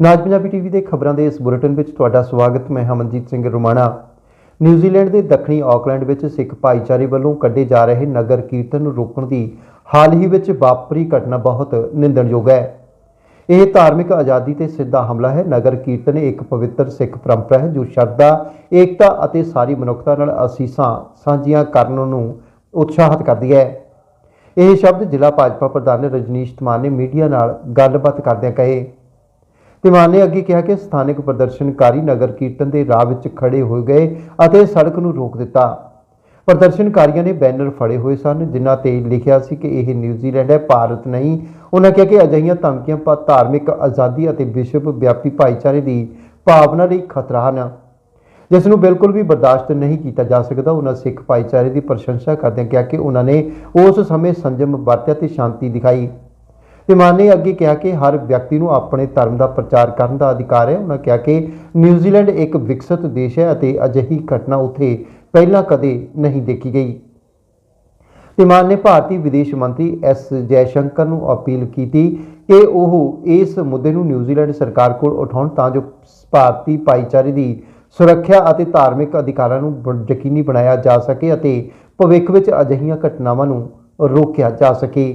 ਨਾਜ Punjabi TV ਦੇ ਖਬਰਾਂ ਦੇ ਇਸ ਬੁਲੇਟਿਨ ਵਿੱਚ ਤੁਹਾਡਾ ਸਵਾਗਤ, ਮੈਂ ਹਮਨਜੀਤ ਸਿੰਘ ਰੁਮਾਣਾ। ਨਿਊਜ਼ੀਲੈਂਡ ਦੇ ਦੱਖਣੀ ਆਕਲੈਂਡ ਵਿੱਚ ਸਿੱਖ ਭਾਈਚਾਰੇ ਵੱਲੋਂ ਕੱਢੇ ਜਾ ਰਹੇ ਨਗਰ ਕੀਰਤਨ ਨੂੰ ਰੋਕਣ ਦੀ ਹਾਲ ਹੀ ਵਿੱਚ ਵਾਪਰੀ ਘਟਨਾ ਬਹੁਤ ਨਿੰਦਣਯੋਗ ਹੈ। ਇਹ ਧਾਰਮਿਕ ਆਜ਼ਾਦੀ ਤੇ ਸਿੱਧਾ ਹਮਲਾ ਹੈ। ਨਗਰ ਕੀਰਤਨ ਇੱਕ ਪਵਿੱਤਰ ਸਿੱਖ ਪਰੰਪਰਾ ਹੈ, ਜੋ ਸ਼ਰਧਾ, ਏਕਤਾ ਅਤੇ ਸਾਰੀ ਮਨੁੱਖਤਾ ਨਾਲ ਅਸੀਸਾਂ ਸਾਂਝੀਆਂ ਕਰਨ ਨੂੰ ਉਤਸ਼ਾਹਿਤ ਕਰਦੀ ਹੈ। ਇਹ ਸ਼ਬਦ ਜ਼ਿਲ੍ਹਾ ਭਾਜਪਾ ਪ੍ਰਧਾਨ ਰਜਨੀਸ਼ ਧਮਾਨ ਨੇ ਮੀਡੀਆ ਨਾਲ ਗੱਲਬਾਤ ਕਰਦਿਆਂ ਕਹੇ। ਧਮਾਨ ਨੇ ਅੱਗੇ ਕਿਹਾ ਕਿ ਸਥਾਨਕ ਪ੍ਰਦਰਸ਼ਨਕਾਰੀ ਨਗਰ ਕੀਰਤਨ ਦੇ ਰਾਹ ਵਿੱਚ ਖੜੇ ਹੋ ਗਏ ਅਤੇ ਸੜਕ ਨੂੰ ਰੋਕ ਦਿੱਤਾ। ਪ੍ਰਦਰਸ਼ਨਕਾਰੀਆਂ ਨੇ ਬੈਨਰ ਫੜੇ ਹੋਏ ਸਨ, ਜਿਨ੍ਹਾਂ ਤੇ ਲਿਖਿਆ ਸੀ ਕਿ ਇਹ ਨਿਊਜ਼ੀਲੈਂਡ ਹੈ, ਭਾਰਤ ਨਹੀਂ। ਉਹਨਾਂ ਕਿਹਾ ਕਿ ਅਜਿਹੀਆਂ ਧਮਕੀਆਂ ਪਾ ਧਾਰਮਿਕ, ਆਜ਼ਾਦੀ ਅਤੇ ਵਿਸ਼ਵ ਵਿਆਪੀ ਭਾਈਚਾਰੇ ਦੀ ਭਾਵਨਾ ਲਈ ਖਤਰਾ ਹਨ। ਜਿਸ ਨੂੰ ਬਿਲਕੁਲ ਵੀ ਬਰਦਾਸ਼ਤ ਨਹੀਂ ਕੀਤਾ ਜਾ ਸਕਦਾ ਉਹਨਾਂ ਸਿੱਖ ਭਾਈਚਾਰੇ ਦੀ ਪ੍ਰਸ਼ੰਸਾ ਕਰਦਿਆਂ ਕਿਹਾ ਕਿ ਉਹਨਾਂ ਨੇ ਉਸ ਸਮੇਂ ਸੰਜਮ ਵਰਤਿਆ ਤੇ ਸ਼ਾਂਤੀ ਦਿਖਾਈ। ਤੇ ਨੇ ਅੱਗੇ ਕਿਹਾ ਕਿ ਹਰ ਵਿਅਕਤੀ ਨੂੰ ਆਪਣੇ ਧਰਮ ਦਾ ਪ੍ਰਚਾਰ ਕਰਨ ਦਾ ਅਧਿਕਾਰ ਹੈ। ਉਹਨਾਂ ਕਿਹਾ ਕਿ ਨਿਊਜ਼ੀਲੈਂਡ ਇੱਕ ਵਿਕਸਿਤ ਦੇਸ਼ ਹੈ ਅਤੇ ਅਜਿਹੀ ਘਟਨਾ ਉੱਥੇ ਪਹਿਲਾਂ ਕਦੇ ਨਹੀਂ ਦੇਖੀ ਗਈ। ਤੇ ਨੇ ਭਾਰਤੀ ਵਿਦੇਸ਼ ਮੰਤਰੀ ਐਸ ਜੈਸ਼ੰਕਰ ਨੂੰ ਅਪੀਲ ਕੀਤੀ ਕਿ ਉਹ ਇਸ ਮੁੱਦੇ ਨੂੰ ਨਿਊਜ਼ੀਲੈਂਡ ਸਰਕਾਰ ਕੋਲ ਉਠਾਉਣ ਤਾਂ ਜੋ ਭਾਰਤੀ ਭਾਈਚਾਰੇ ਦੀ ਸੁਰੱਖਿਆ ਅਤੇ ਧਾਰਮਿਕ ਅਧਿਕਾਰਾਂ ਨੂੰ ਬ- ਯਕੀਨੀ ਬਣਾਇਆ ਜਾ ਸਕੇ ਅਤੇ ਭਵਿੱਖ ਵਿੱਚ ਅਜਿਹੀਆਂ ਘਟਨਾਵਾਂ ਨੂੰ ਰੋਕਿਆ ਜਾ ਸਕੇ।